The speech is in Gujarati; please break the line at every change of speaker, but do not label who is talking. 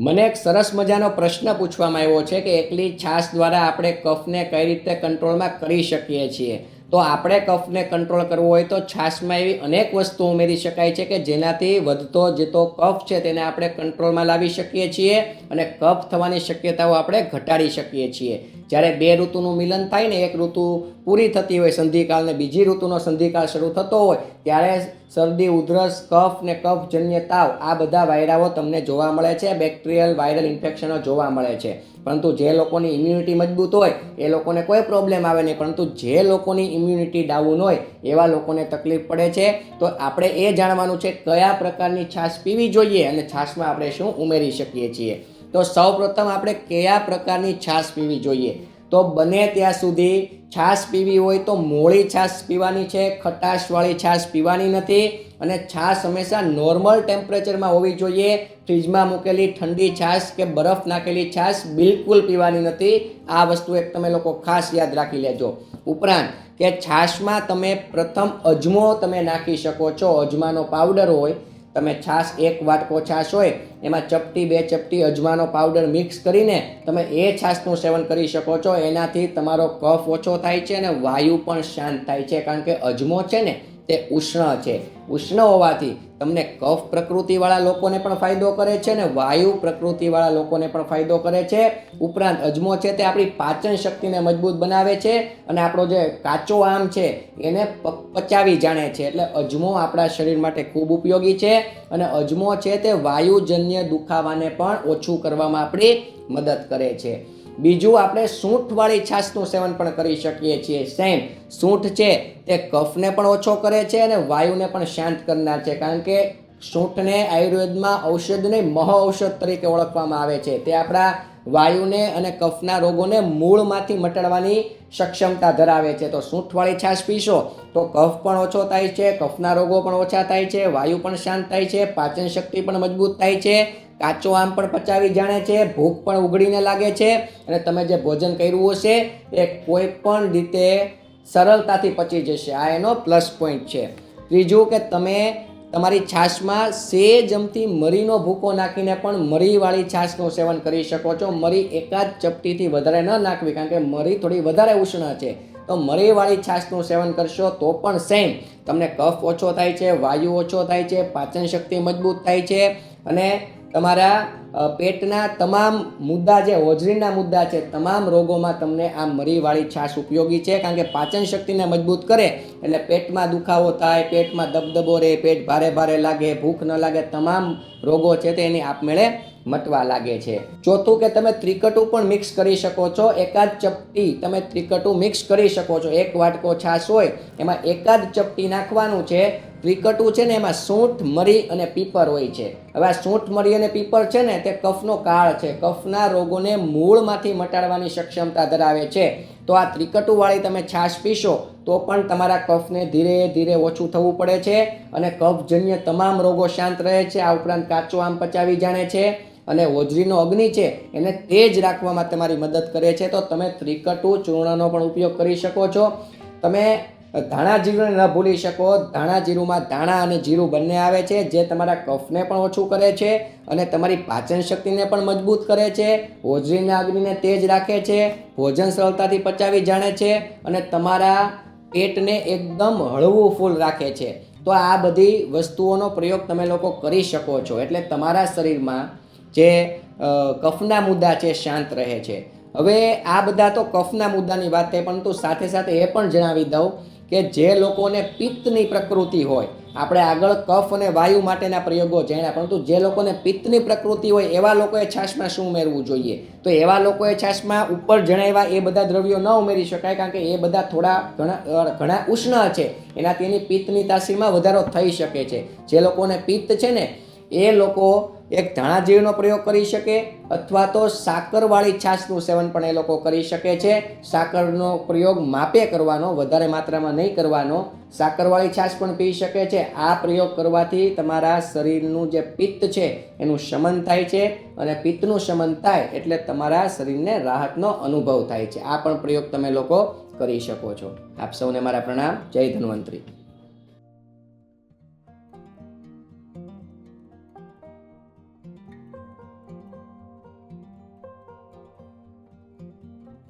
મને એક સરસ મજાનો પ્રશ્ન પૂછવામાં આવ્યો છે કે એકલી છાશ દ્વારા આપણે કફને કઈ રીતે કંટ્રોલમાં કરી શકીએ છીએ? તો આપણે કફને કંટ્રોલ કરવો હોય તો છાશમાં એવી અનેક વસ્તુ ઉમેરી શકાય છે કે જેનાથી વધતો જતો કફ છે તેને આપણે કંટ્રોલમાં લાવી શકીએ છીએ અને કફ થવાની શક્યતાઓ આપણે ઘટાડી શકીએ છીએ. જ્યારે બે ઋતુનું મિલન થાય ને, એક ઋતુ પૂરી થતી હોય સંધિકાળ ને બીજી ઋતુનો સંધિકાળ શરૂ થતો હોય, ત્યારે શરદી, ઉધરસ, કફ ને કફજન્ય તાવ આ બધા વાયરાઓ તમને જોવા મળે છે, બેક્ટેરિયલ વાયરલ ઇન્ફેક્શનો જોવા મળે છે. પરંતુ જે લોકોની ઇમ્યુનિટી મજબૂત હોય, એ લોકોને કોઈ પ્રોબ્લેમ આવે નહીં. પરંતુ જે લોકોની ઇમ્યુનિટી ડાઉન હોય, એવા લોકોને તકલીફ પડે છે. તો આપણે એ જાણવાનું છે, કયા પ્રકારની છાશ પીવી જોઈએ અને છાશમાં આપણે શું ઉમેરી શકીએ છીએ. તો સૌપ્રથમ આપણે કયા પ્રકારની છાશ પીવી જોઈએ? તો બને ત્યાં સુધી છાશ પીવી હોય તો મોળી છાશ પીવાની છે, ખટાશવાળી છાશ પીવાની નથી અને છાશ હંમેશા નોર્મલ ટેમ્પરેચરમાં હોવી જોઈએ. ફ્રીજમાં મૂકેલી ઠંડી છાશ કે બરફ નાખેલી છાશ બિલકુલ પીવાની નથી. આ વસ્તુ એક તમે લોકો ખાસ યાદ રાખી લેજો. ઉપરાંત કે છાશમાં તમે પ્રથમ અજમો તમે નાખી શકો છો. અજમાનો પાવડર હોય તમે છાશ એક વાટકો છાશ હોય, એમાં ચપટી બે ચપટી અજમાનો પાવડર મિક્સ કરીને તમે એ છાશનું સેવન કરી શકો છો. એનાથી તમારો કફ ઓછો થાય છે અને વાયુ પણ શાંત થાય છે. કારણ કે અજમો છે ને તે ઉષ્ણ છે. ઉષ્ણ હોવાથી તમને કફ પ્રકૃતિવાળા લોકોને પણ ફાયદો કરે છે અને વાયુ પ્રકૃતિવાળા લોકોને પણ ફાયદો કરે છે. ઉપરાંત અજમો છે તે આપણી પાચન શક્તિને મજબૂત બનાવે છે અને આપણો જે કાચો આમ છે એને પચાવી જાણે છે. એટલે અજમો આપણા શરીર માટે ખૂબ ઉપયોગી છે અને અજમો છે તે વાયુજન્ય દુખાવાને પણ ઓછું કરવામાં આપણી મદદ કરે છે. બીજું આપણે સૂંઠવાળી છાશનું સેવન પણ કરી શકીએ છીએ. સેમ સૂંઠ છે તે કફને પણ ઓછો કરે છે અને વાયુને પણ શાંત કરનાર છે. કારણ કે સૂંઠને આયુર્વેદમાં ઔષધને મહ ઔષધ તરીકે ઓળખવામાં આવે છે. તે આપણા વાયુને અને કફના રોગોને મૂળમાંથી મટાડવાની સક્ષમતા ધરાવે છે. તો સૂંઠવાળી છાશ પીશો તો કફ પણ ઓછો થાય છે, કફના રોગો પણ ઓછા થાય છે, વાયુ પણ શાંત થાય છે, પાચન શક્તિ પણ મજબૂત થાય છે, કાચો આમ પણ પચાવી જાણે છે, ભૂખ પણ ઉઘડીને લાગે છે અને તમે જે ભોજન કર્યું હશે એ કોઈ પણ રીતે સરળતાથી પચી જશે. આ એનો પ્લસ પોઈન્ટ છે. ત્રીજું કે તમે તમારી છાશમાં સેજમથી મરીનો ભૂકો નાખીને પણ મરીવાળી છાશનું સેવન કરી શકો છો. મરી એકાદ ચપટીથી વધારે ન નાખવી, કારણ કે મરી થોડી વધારે ઉષ્ણ છે. તો મરીવાળી છાશનું સેવન કરશો તો પણ સેમ તમને કફ ઓછો થાય છે, વાયુ ઓછો થાય છે, પાચન શક્તિ મજબૂત થાય છે અને તમારા પેટના તમામ મુદ્દા જે હોજરીના મુદ્દા છે, તમામ રોગોમાં તમને આ મરીવાળી છાશ ઉપયોગી છે, કારણ કે પાચન શક્તિને મજબૂત કરે, એટલે પેટમાં દુખાવો થાય, પેટમાં દબદબો રહે, પેટ ભારે ભારે લાગે, ભૂખ ન લાગે, તમામ રોગો છે તે એની આપમેળે મટવા લાગે છે. ચોથું કે તમે ત્રિકટું પણ મિક્સ કરી શકો છો, એકાદ ચપટી તમે ત્રિકટું મિક્સ કરી શકો છો. એક વાટકો છાશ હોય, એમાં એકાદ ચપટી નાખવાનું છે ત્રિકટું છે ને એમાં સૂંઠ મરી અને પીપર હોય છે. હવે આ સૂંઠ મરી અને પીપર છે ને તે કફનો કાળ છે. કફના રોગોને મૂળમાંથી મટાડવાની સક્ષમતા ધરાવે છે. તો આ ત્રિકટુવાળી તમે છાશ પીશો તો પણ તમારા કફને ધીરે ધીરે ઓછું થવું પડે છે અને કફજન્ય તમામ રોગો શાંત રહે છે. આ ઉપરાંત કાચો આમ પચાવી જાણે છે અને હોજરીનો અગ્નિ છે એને તેજ રાખવામાં તમારી મદદ કરે છે. તો તમે ત્રિકટુ ચૂર્ણનો પણ ઉપયોગ કરી શકો છો. તમે ધાણા જીરુંને ન ભૂલી શકો. ધાણા જીરુંમાં ધાણા અને જીરું બંને આવે છે, જે તમારા કફને પણ ઓછું કરે છે અને તમારી પાચન શક્તિને પણ મજબૂત કરે છે. હોજરીના અગ્નિને તેજ રાખે છે, ભોજન સરળતાથી પચાવી જાણે છે અને તમારા પેટને એકદમ હળવું ફૂલ રાખે છે. તો આ બધી વસ્તુઓનો પ્રયોગ તમે લોકો કરી શકો છો. એટલે તમારા શરીરમાં જે કફના મુદ્દા છે શાંત રહે છે. હવે આ બધા તો કફના મુદ્દાની વાત છે, પરંતુ સાથે સાથે એ પણ જણાવી દઉં કે જે લોકોને પિત્તની પ્રકૃતિ હોય, આપણે આગળ કફ અને વાયુ માટેના પ્રયોગો જાણ્યા, પરંતુ જે લોકોને પિત્તની પ્રકૃતિ હોય, એવા લોકોએ છાશમાં શું ઉમેરવું જોઈએ? તો એવા લોકોએ છાશમાં ઉપર જણાવ્યા એ બધા દ્રવ્યો ન ઉમેરી શકાય, કારણ કે એ બધા થોડા ઘણા ઘણા ઉષ્ણ છે. એનાથી એની પિત્તની તાસીરમાં વધારો થઈ શકે છે. જે લોકોને પિત્ત છે ને એ લોકો એક ધાણા જીરુંનો પ્રયોગ કરી શકે અથવા તો સાકરવાળી છાશનું સેવન પણ એ લોકો કરી શકે છે. સાકરનો પ્રયોગ માપે કરવાનો, વધારે માત્રામાં નહીં કરવાનો, સાકરવાળી છાશ પણ પી શકે છે. આ પ્રયોગ કરવાથી તમારા શરીરનું જે પિત્ત છે એનું શમન થાય છે અને પિત્તનું શમન થાય એટલે તમારા શરીરને રાહતનો અનુભવ થાય છે. આ પણ પ્રયોગ તમે લોકો કરી શકો છો. આપ સૌને મારા પ્રણામ. જય ધન્વંતરી.